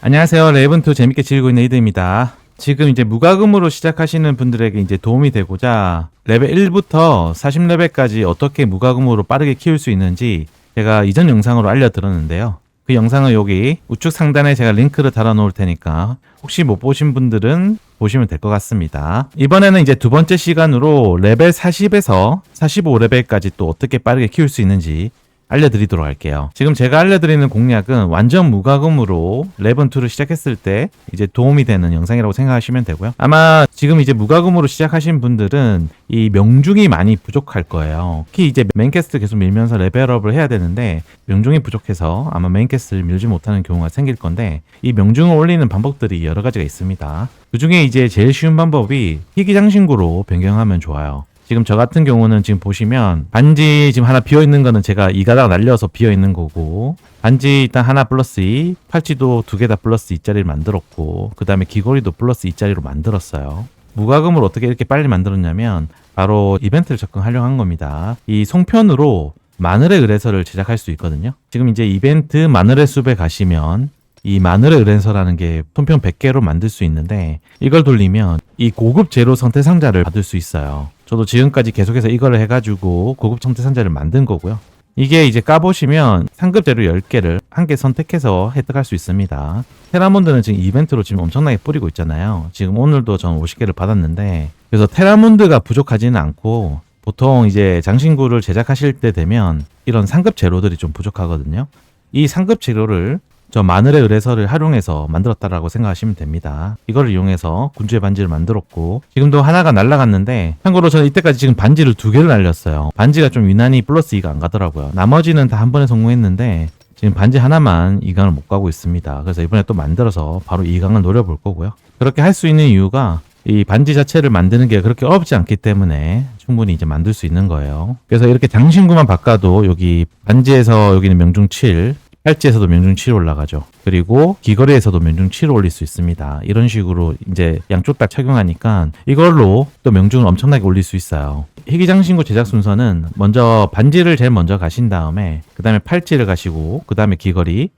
안녕하세요. 레븐2 재밌게 즐기고 있는 이드입니다. 지금 이제 무과금으로 시작하시는 분들에게 이제 도움이 되고자 레벨 1부터 40레벨까지 어떻게 무과금으로 빠르게 키울 수 있는지 제가 이전 영상으로 알려드렸는데요. 그 영상은 여기 우측 상단에 제가 링크를 달아 놓을 테니까 혹시 못 보신 분들은 보시면 될 것 같습니다. 이번에는 이제 두 번째 시간으로 레벨 40에서 45레벨까지 또 어떻게 빠르게 키울 수 있는지 알려드리도록 할게요. 지금 제가 알려드리는 공략은 완전 무과금으로 레븐2를 시작했을 때 이제 도움이 되는 영상이라고 생각하시면 되고요. 아마 지금 이제 무과금으로 시작하신 분들은 이 명중이 많이 부족할 거예요. 특히 이제 메인캐스트 계속 밀면서 레벨업을 해야 되는데 명중이 부족해서 아마 메인캐스트를 밀지 못하는 경우가 생길 건데 이 명중을 올리는 방법들이 여러 가지가 있습니다. 그 중에 이제 제일 쉬운 방법이 희귀장신구로 변경하면 좋아요. 지금 저 같은 경우는 지금 보시면 반지 지금 하나 비어 있는 거는 제가 이 가닥 날려서 비어 있는 거고 반지 일단 하나 플러스 2 팔찌도 두 개 다 플러스 2짜리를 만들었고 그 다음에 귀걸이도 플러스 2짜리로 만들었어요. 무과금을 어떻게 이렇게 빨리 만들었냐면 바로 이벤트를 접근하려고 한 겁니다. 이 송편으로 마늘의 의뢰서를 제작할 수 있거든요. 지금 이제 이벤트 마늘의 숲에 가시면 이 마늘의 의뢰서라는 게 손편 100개로 만들 수 있는데 이걸 돌리면 이 고급 제로 성태 상자를 받을 수 있어요. 저도 지금까지 계속해서 이거를 해가지고 고급 성태 상자를 만든 거고요. 이게 이제 까보시면 상급 재료 10개를 한 개 선택해서 획득할 수 있습니다. 테라몬드는 지금 이벤트로 지금 엄청나게 뿌리고 있잖아요. 지금 오늘도 전 50개를 받았는데 그래서 테라몬드가 부족하지는 않고 보통 이제 장신구를 제작하실 때 되면 이런 상급 재료들이 좀 부족하거든요. 이 상급 재료를 저 마늘의 의뢰서를 활용해서 만들었다라고 생각하시면 됩니다. 이걸 이용해서 군주의 반지를 만들었고 지금도 하나가 날라갔는데 참고로 저는 이때까지 지금 반지를 두 개를 날렸어요. 반지가 좀 유난히 플러스 2가 안 가더라고요. 나머지는 다 한 번에 성공했는데 지금 반지 하나만 2강을 못 가고 있습니다. 그래서 이번에 또 만들어서 바로 2강을 노려볼 거고요. 그렇게 할 수 있는 이유가 이 반지 자체를 만드는 게 그렇게 어렵지 않기 때문에 충분히 이제 만들 수 있는 거예요. 그래서 이렇게 장신구만 바꿔도 여기 반지에서 여기는 명중 7, 팔찌에서도 명중 7 올라가죠. 그리고 귀걸이에서도 명중 7 올릴 수 있습니다. 이런 식으로 이제 양쪽 다 착용하니까 이걸로 또 명중을 엄청나게 올릴 수 있어요. 희귀장신구 제작 순서는 먼저 반지를 제일 먼저 가신 다음에 그 다음에 팔찌를 가시고 그 다음에 귀걸이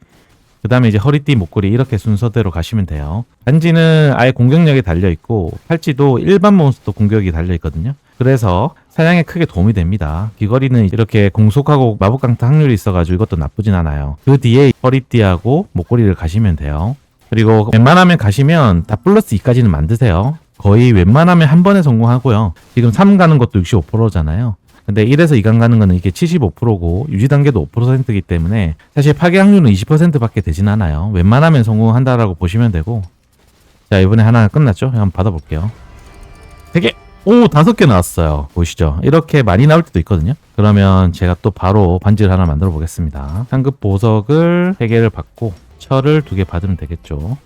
그 다음에 이제 허리띠, 목걸이 이렇게 순서대로 가시면 돼요. 반지는 아예 공격력이 달려있고 팔찌도 일반 몬스터 공격이 달려있거든요. 그래서 사냥에 크게 도움이 됩니다. 귀걸이는 이렇게 공속하고 마법 강타 확률이 있어가지고 이것도 나쁘진 않아요. 그 뒤에 허리띠하고 목걸이를 가시면 돼요. 그리고 웬만하면 가시면 다 플러스 2까지는 만드세요. 거의 웬만하면 한 번에 성공하고요. 지금 3 가는 것도 65%잖아요. 근데 1에서 2강 가는 거는 이게 75%고 유지 단계도 5%이기 때문에 사실 파괴 확률은 20%밖에 되진 않아요. 웬만하면 성공한다라고 보시면 되고 자 이번에 하나 끝났죠? 한번 받아볼게요. 3개! 오 다섯 개 나왔어요. 보이시죠? 이렇게 많이 나올 때도 있거든요. 그러면 제가 또 바로 반지를 하나 만들어 보겠습니다. 상급 보석을 3개를 받고 철을 2개 받으면 되겠죠.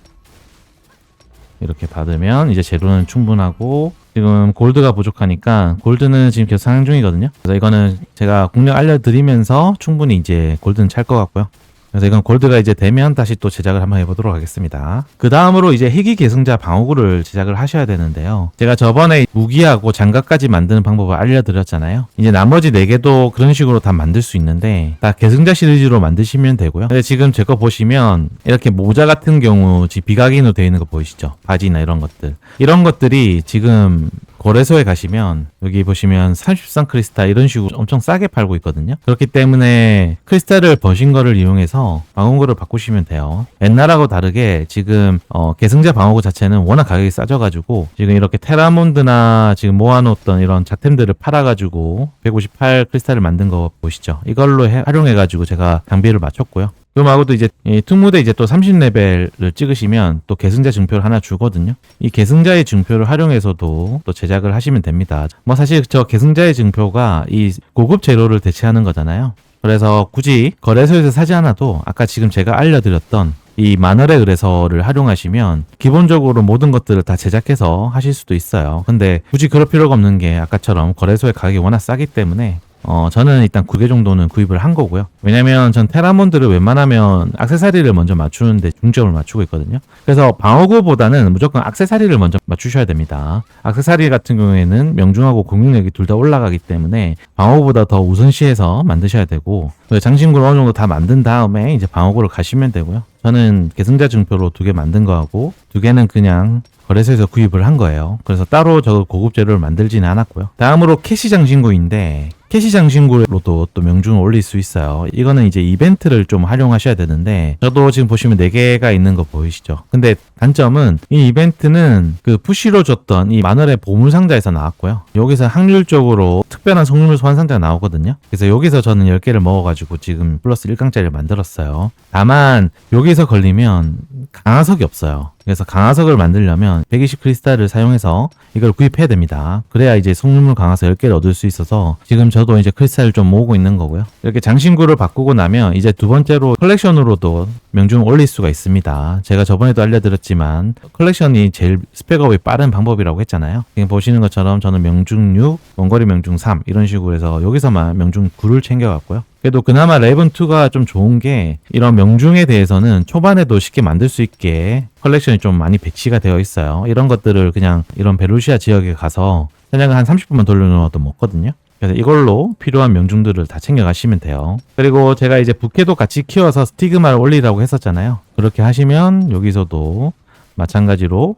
이렇게 받으면 이제 재료는 충분하고 지금 골드가 부족하니까 골드는 지금 계속 상향 중이거든요. 그래서 이거는 제가 공략 알려드리면서 충분히 이제 골드는 찰 것 같고요. 그래서 이건 골드가 이제 되면 다시 또 제작을 한번 해보도록 하겠습니다. 그 다음으로 이제 희귀 계승자 방어구를 제작을 하셔야 되는데요. 제가 저번에 무기하고 장갑까지 만드는 방법을 알려드렸잖아요. 이제 나머지 4개도 그런 식으로 다 만들 수 있는데 다 계승자 시리즈로 만드시면 되고요. 근데 지금 제 거 보시면 이렇게 모자 같은 경우 비각인으로 되어 있는 거 보이시죠? 바지나 이런 것들. 이런 것들이 지금 거래소에 가시면 여기 보시면 33 크리스탈 이런 식으로 엄청 싸게 팔고 있거든요. 그렇기 때문에 크리스탈을 버신 거를 이용해서 방어구를 바꾸시면 돼요. 옛날하고 다르게 지금 어, 계승자 방어구 자체는 워낙 가격이 싸져가지고 지금 이렇게 테라몬드나 지금 모아놓았던 이런 자템들을 팔아가지고 158 크리스탈을 만든 거 보시죠. 이걸로 해- 활용해가지고 제가 장비를 맞췄고요. 그말고도 이제 이 특무대 이제 또 30레벨을 찍으시면 또 계승자 증표를 하나 주거든요. 이 계승자의 증표를 활용해서도 또 제작을 하시면 됩니다. 뭐 사실 저 계승자의 증표가 이 고급 재료를 대체하는 거잖아요. 그래서 굳이 거래소에서 사지 않아도 아까 지금 제가 알려드렸던 이 마늘의 의뢰서를 활용하시면 기본적으로 모든 것들을 다 제작해서 하실 수도 있어요. 근데 굳이 그럴 필요가 없는 게 아까처럼 거래소의 가격이 워낙 싸기 때문에 어, 저는 일단 9개 정도는 구입을 한 거고요. 왜냐면 전 테라몬드를 웬만하면 악세사리를 먼저 맞추는데 중점을 맞추고 있거든요. 그래서 방어구보다는 무조건 악세사리를 먼저 맞추셔야 됩니다. 악세사리 같은 경우에는 명중하고 공격력이 둘 다 올라가기 때문에 방어구보다 더 우선시해서 만드셔야 되고 장신구를 어느 정도 다 만든 다음에 이제 방어구를 가시면 되고요. 저는 계승자 증표로 두 개 만든 거하고 두 개는 그냥 거래소에서 구입을 한 거예요. 그래서 따로 저 고급 재료를 만들지는 않았고요. 다음으로 캐시 장신구인데 캐시 장신구로도 또 명중을 올릴 수 있어요. 이거는 이제 이벤트를 좀 활용하셔야 되는데 저도 지금 보시면 4개가 있는 거 보이시죠? 근데 단점은 이 이벤트는 그 푸시로 줬던 이 만월의 보물 상자에서 나왔고요. 여기서 확률적으로 특별한 성능을 소환 상자가 나오거든요. 그래서 여기서 저는 10개를 먹어가지고 지금 플러스 1강짜리를 만들었어요. 다만 여기서 걸리면 강화석이 없어요. 그래서 강화석을 만들려면 120 크리스탈을 사용해서 이걸 구입해야 됩니다. 그래야 이제 성능물 강화석 10개를 얻을 수 있어서 지금 저도 이제 크리스탈을 좀 모으고 있는 거고요. 이렇게 장신구를 바꾸고 나면 이제 두 번째로 컬렉션으로도 명중을 올릴 수가 있습니다. 제가 저번에도 알려드렸지만 컬렉션이 제일 스펙업이 빠른 방법이라고 했잖아요. 지금 보시는 것처럼 저는 명중 6, 원거리 명중 3 이런 식으로 해서 여기서만 명중 9를 챙겨갔고요. 그래도 그나마 레븐 2가 좀 좋은 게 이런 명중에 대해서는 초반에도 쉽게 만들 수 있게 컬렉션이 좀 많이 배치가 되어 있어요. 이런 것들을 그냥 이런 베루시아 지역에 가서 사냥을 한 30분만 돌려놓아도 먹거든요. 그래서 이걸로 필요한 명중들을 다 챙겨가시면 돼요. 그리고 제가 이제 부캐도 같이 키워서 스티그마를 올리라고 했었잖아요. 그렇게 하시면 여기서도 마찬가지로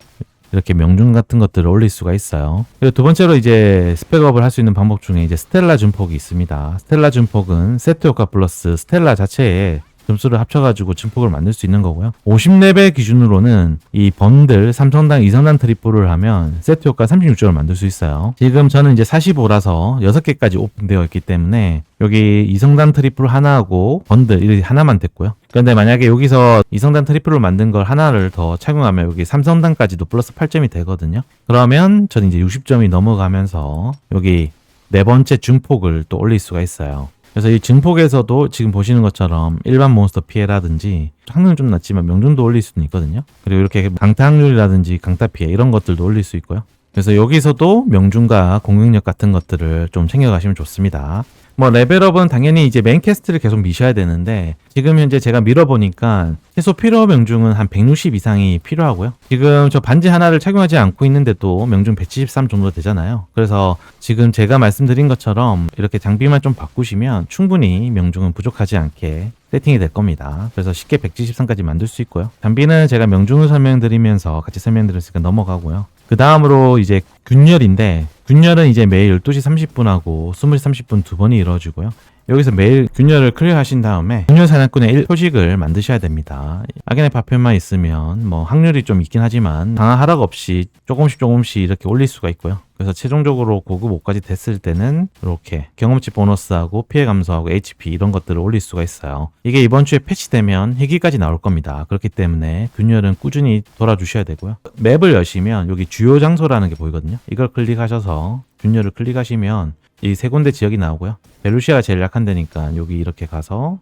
이렇게 명중 같은 것들을 올릴 수가 있어요. 그리고 두 번째로 이제 스펙업을 할 수 있는 방법 중에 이제 스텔라 증폭이 있습니다. 스텔라 증폭은 세트 효과 플러스 스텔라 자체에 점수를 합쳐가지고 증폭을 만들 수 있는 거고요. 50레벨 기준으로는 이 번들 삼성당 이성단 트리플을 하면 세트 효과 36점을 만들 수 있어요. 지금 저는 이제 45라서 6개까지 오픈되어 있기 때문에 여기 이성단 트리플 하나하고 번들 이렇게 하나만 됐고요. 그런데 만약에 여기서 이성단 트리플을 만든 걸 하나를 더 착용하면 여기 삼성단까지도 플러스 8점이 되거든요. 그러면 저는 이제 60점이 넘어가면서 여기 네 번째 증폭을 또 올릴 수가 있어요. 그래서 이 증폭에서도 지금 보시는 것처럼 일반 몬스터 피해라든지 확률은 좀 낮지만 명중도 올릴 수는 있거든요. 그리고 이렇게 강타 확률이라든지 강타 피해 이런 것들도 올릴 수 있고요. 그래서 여기서도 명중과 공격력 같은 것들을 좀 챙겨가시면 좋습니다. 뭐 레벨업은 당연히 이제 메인 캐스트를 계속 미셔야 되는데 지금 현재 제가 밀어보니까 최소 필요 명중은 한 160 이상이 필요하고요. 지금 저 반지 하나를 착용하지 않고 있는데도 명중 173 정도 되잖아요. 그래서 지금 제가 말씀드린 것처럼 이렇게 장비만 좀 바꾸시면 충분히 명중은 부족하지 않게 세팅이 될 겁니다. 그래서 쉽게 173까지 만들 수 있고요. 장비는 제가 명중을 설명드리면서 같이 설명드렸으니까 넘어가고요. 그 다음으로 이제 균열인데 균열은 이제 매일 12시 30분하고 20시 30분 두 번이 이루어지고요. 여기서 매일 균열을 클리어하신 다음에 균열 사냥꾼의 1 표식을 만드셔야 됩니다. 악인의 파편만 있으면 뭐 확률이 좀 있긴 하지만 강화 하락 없이 조금씩 조금씩 이렇게 올릴 수가 있고요. 그래서 최종적으로 고급 5까지 됐을 때는 이렇게 경험치 보너스하고 피해 감소하고 HP 이런 것들을 올릴 수가 있어요. 이게 이번 주에 패치되면 희귀까지 나올 겁니다. 그렇기 때문에 균열은 꾸준히 돌아주셔야 되고요. 맵을 여시면 여기 주요 장소라는 게 보이거든요. 이걸 클릭하셔서 균열을 클릭하시면 이 세 군데 지역이 나오고요. 벨루시아가 제일 약한 데니까 여기 이렇게 가서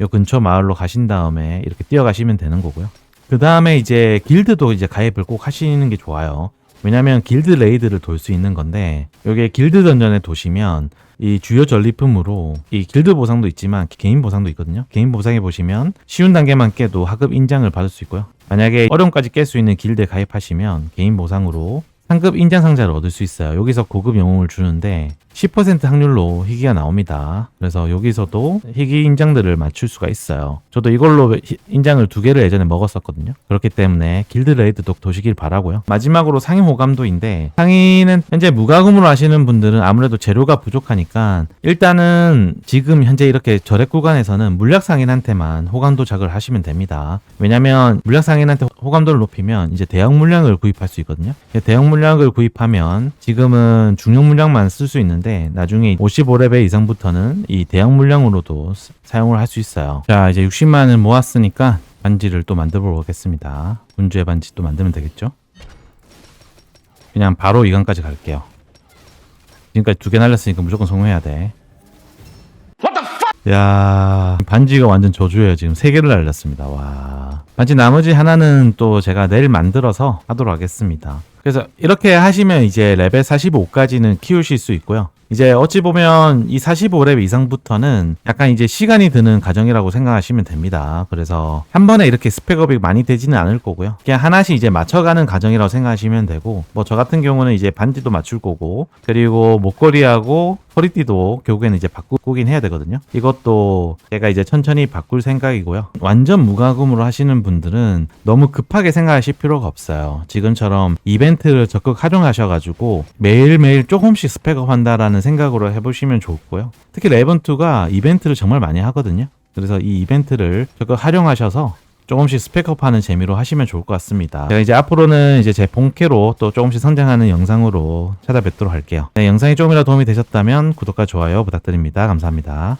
요 근처 마을로 가신 다음에 이렇게 뛰어가시면 되는 거고요. 그 다음에 이제 길드도 이제 가입을 꼭 하시는 게 좋아요. 왜냐면 길드 레이드를 돌 수 있는 건데 여기에 길드 던전에 도시면 이 주요 전리품으로 이 길드 보상도 있지만 개인 보상도 있거든요. 개인 보상에 보시면 쉬운 단계만 깨도 하급 인장을 받을 수 있고요. 만약에 어려움까지 깰 수 있는 길드에 가입하시면 개인 보상으로 상급 인장 상자를 얻을 수 있어요. 여기서 고급 영웅을 주는데 10% 확률로 희귀가 나옵니다. 그래서 여기서도 희귀 인장들을 맞출 수가 있어요. 저도 이걸로 희- 인장을 두 개를 예전에 먹었었거든요. 그렇기 때문에 길드 레이드도 도시길 바라고요. 마지막으로 상인 호감도인데 상인은 현재 무과금으로 하시는 분들은 아무래도 재료가 부족하니까 일단은 지금 현재 이렇게 절액 구간에서는 물약 상인한테만 호감도 작을 하시면 됩니다. 왜냐면 물약 상인한테 호감도를 높이면 이제 대형 물량을 구입할 수 있거든요. 대형 물량 을 구입하면 지금은 중형 물량만 쓸 수 있는데 나중에 55레벨 이상부터는 이 대형 물량으로도 스- 사용을 할 수 있어요. 자, 이제 60만을 모았으니까 반지를 또 만들어 보겠습니다. 군주의 반지 또 만들면 되겠죠? 그냥 바로 이강까지 갈게요. 지금까지 두 개 날렸으니까 무조건 성공해야 돼. 야 반지가 완전 저주예요. 지금 세 개를 날렸습니다. 와 반지 나머지 하나는 또 제가 내일 만들어서 하도록 하겠습니다. 그래서 이렇게 하시면 이제 레벨 45까지는 키우실 수 있고요. 이제 어찌 보면 이 45레벨 이상부터는 약간 이제 시간이 드는 과정이라고 생각하시면 됩니다. 그래서 한 번에 이렇게 스펙업이 많이 되지는 않을 거고요. 그냥 하나씩 이제 맞춰가는 과정이라고 생각하시면 되고 뭐 저 같은 경우는 이제 반지도 맞출 거고 그리고 목걸이하고 허리띠도 결국에는 이제 바꾸긴 해야 되거든요. 이것도 제가 이제 천천히 바꿀 생각이고요. 완전 무과금으로 하시는 분들은 너무 급하게 생각하실 필요가 없어요. 지금처럼 이벤트를 적극 활용하셔가지고 매일매일 조금씩 스펙업 한다라는 생각으로 해보시면 좋고요. 특히 레븐2가 이벤트를 정말 많이 하거든요. 그래서 이 이벤트를 적극 활용하셔서 조금씩 스펙업하는 재미로 하시면 좋을 것 같습니다. 제가 이제 앞으로는 이제 제 본캐로 또 조금씩 성장하는 영상으로 찾아뵙도록 할게요. 네, 영상이 조금이라도 도움이 되셨다면 구독과 좋아요 부탁드립니다. 감사합니다.